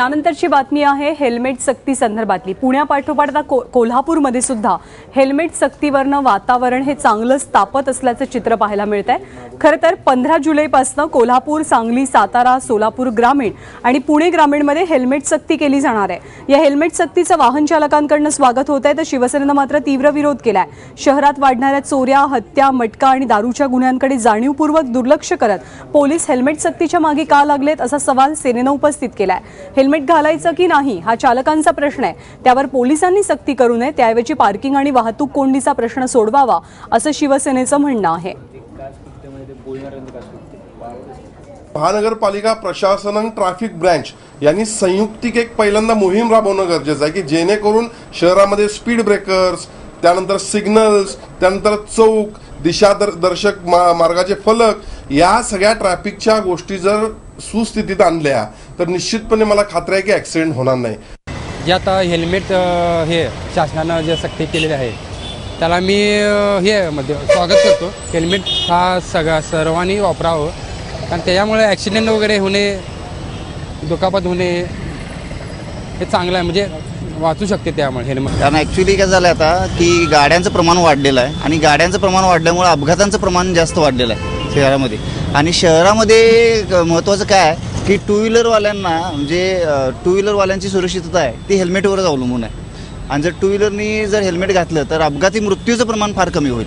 यानंतरची बातमी आहे हेल्मेट सक्ती संदर्भातली. पुण्यापाठोपाठ आता को कोल्हापूरमध्ये सुद्धा हेल्मेट सक्तीवरनं वातावरण हे चांगलंच तापत असल्याचं चित्र पाहायला मिळत आहे खरं तर पंधरा जुलैपासून कोल्हापूर सांगली सातारा सोलापूर ग्रामीण आणि पुणे ग्रामीणमध्ये हेल्मेट सक्ती केली जाणार आहे. या हेल्मेट सक्तीचं वाहन चालकांकडनं स्वागत होत आहे तर शिवसेनेनं मात्र तीव्र विरोध केलाय. शहरात वाढणाऱ्या चोऱ्या हत्या मटका आणि दारूच्या गुन्ह्यांकडे जाणीवपूर्वक दुर्लक्ष करत पोलीस हेल्मेट सक्तीच्या मागे का लागलेत असा सवाल सेनेनं उपस्थित केलाय. हेल्मेट घालायचं की नाही हा चालकांचा प्रश्न आहे. त्यावर पोलिसांनी सक्ती करू नये त्याऐवजी पार्किंग आणि वाहतूक कोंडीचा प्रश्न सोडवावा असं शिवसेनेचं म्हणणं आहे. महानगरपालिका प्रशासन आणि ट्रॅफिक ब्रँच यांनी संयुक्तिक एक पहिल्यांदा मोहीम राबवणं गरजेचं आहे की जेणेकरून शहरामध्ये स्पीड ब्रेकर्स त्यानंतर सिग्नल्स त्यानंतर चौक दिशा दर्शक मा मार्गाचे फलक या सगळ्या ट्रॅफिकच्या गोष्टी जर सुस्थितीत आणल्या तर निश्चितपणे मला खात्री आहे की ॲक्सिडेंट होणार नाही. जे आता हेल्मेट हे शासनानं जे सक्ती केलेली आहे त्याला मी हे मध्ये स्वागत करतो. हेल्मेट हा सगळा सर्वांनी वापरावं. कारण त्याच्यामुळे ॲक्सिडेंट वगैरे होणे दुखापत होणे हे चांगलं आहे. म्हणजे वाचू शकते त्यामुळे. हेल्मेट कारण ॲक्च्युली काय झालं आता की गाड्यांचं प्रमाण वाढलेलं आहे आणि गाड्यांचं प्रमाण वाढल्यामुळे अपघातांचं प्रमाण जास्त वाढलेलं आहे शहरामध्ये. आणि शहरामध्ये महत्त्वाचं काय की टू व्हीलरवाल्यांना म्हणजे टू व्हीलरवाल्यांची सुरक्षितता आहे ती हेल्मेटवरच अवलंबून आहे. आणि जर टू व्हीलरनी जर हेल्मेट घातलं तर अपघाती मृत्यूचं प्रमाण फार कमी होईल.